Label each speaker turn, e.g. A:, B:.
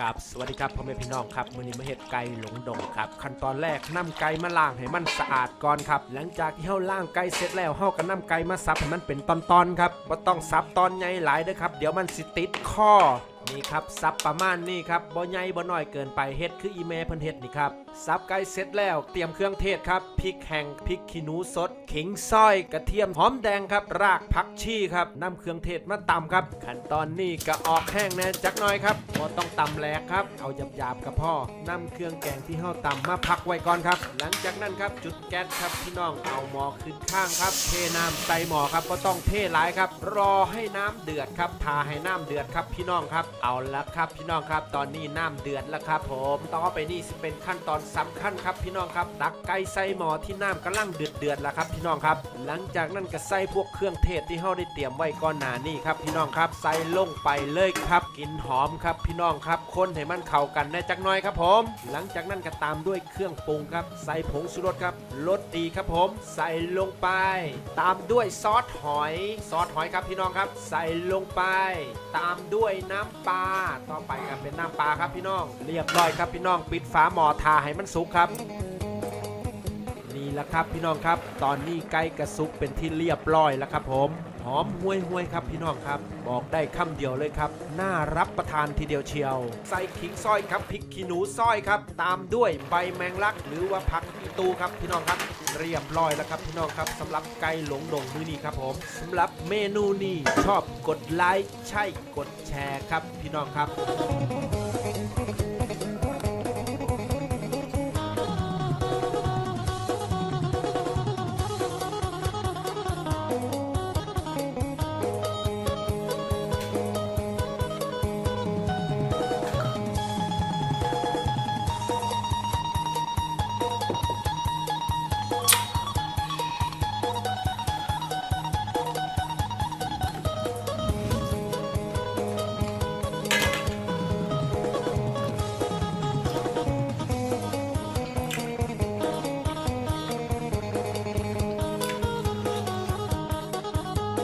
A: กับสวัสดีครับพ่อแม่พี่น้องครับมือนี้มาเห็ดไก่หลงดงครับ ขั้นตอนแรกนํไก่มาล้างให้มันสะอาดก่อนครับ หลังจากที่เฮาล้างไก่เสร็จแล้วเฮาก็นํไก่มาสับให้มันเป็นตอนๆครับบ่ต้องสับตอนใหญ่หลายเด้อครับ เดี๋ยวมันสิติดข้อ นี่ครับสับประมาณนี้ครับบ่ใหญ่บ่น้อยเกินไปเฮ็ดคืออีเมเพิ่นเฮ็ดนี่ครับสับไก่เสร็จแล้วเตรียมเครื่องเทศครับพริกแห้งพริกขี้หนูสดขิงซอย กระเทียมหอมแดงครับ รากผักชีครับนำเครื่องเทศมาตำครับ ขั้นตอนนี้ก็ออกแห้งแน่จักหน่อยครับบ่ต้องตำแหลกครับเอาหยาบๆกับพ่อนำเครื่องแกงที่เฮาตำมาพักไว้ก่อนครับ หลังจากนั้นครับจุดแก๊สครับพี่น้องเอาหม้อขึ้นข้างครับ เทน้ำใส่หม้อครับก็ต้องเทหลายครับ รอให้น้ำเดือดครับทาให้น้ำเดือดครับพี่น้องครับเอาละครับพี่น้องครับตอนนี้น้ำเดือดแล้วครับผมต่อไปนี่สิเป็นขั้นตอนสำคัญครับพี่น้องครับตักไก่ใส่หม้อที่น้ำกำลังเดือดเดือดแล้วครับพี่น้องครับ หลังจากนั้นก็ใส่พวกเครื่องเทศที่เฮาได้เตรียมไว้ก่อนหน้านี้ครับพี่น้องครับใส่ลงไปเลยครับกลินหอมครับพี่น้องครับคนให้มันเข้ากันแน่จักหน่อยครับผม หลังจากนั้นก็ตามด้วยเครื่องปรุงครับใส่ผงชูรสครับรสดีครับผม ใส่ลงไป ตามด้วยซอสหอย ซอสหอยครับพี่น้องครับ ใส่ลงไป ตามด้วยน้ำปลาต่อไปครับเป็นน้ำปลาครับพี่น้อง เรียบร้อยครับพี่น้อง ปิดฝาหม้อทาให้มันสุกครับ แหละครับพี่น้องครับ ตอนนี้ไก่กระซุกเป็นที่เรียบร้อยแล้วครับผมหอมห่วยห่วยๆครับพี่น้องครับ บอกได้คำเดียวเลยครับ น่ารับประทานทีเดียวเชียว ใส่ขิงซอยครับพริกขี้หนูซอยครับ ตามด้วยใบแมงลัก หรือว่าผักอีตูครับพี่น้องครับ เรียบร้อยแล้วครับพี่น้องครับสำหรับไก่หลงดงมื้อนี้ครับผมสำหรับเมนูนี้ชอบกดไลค์ใช่กดแชร์ครับพี่น้องครับ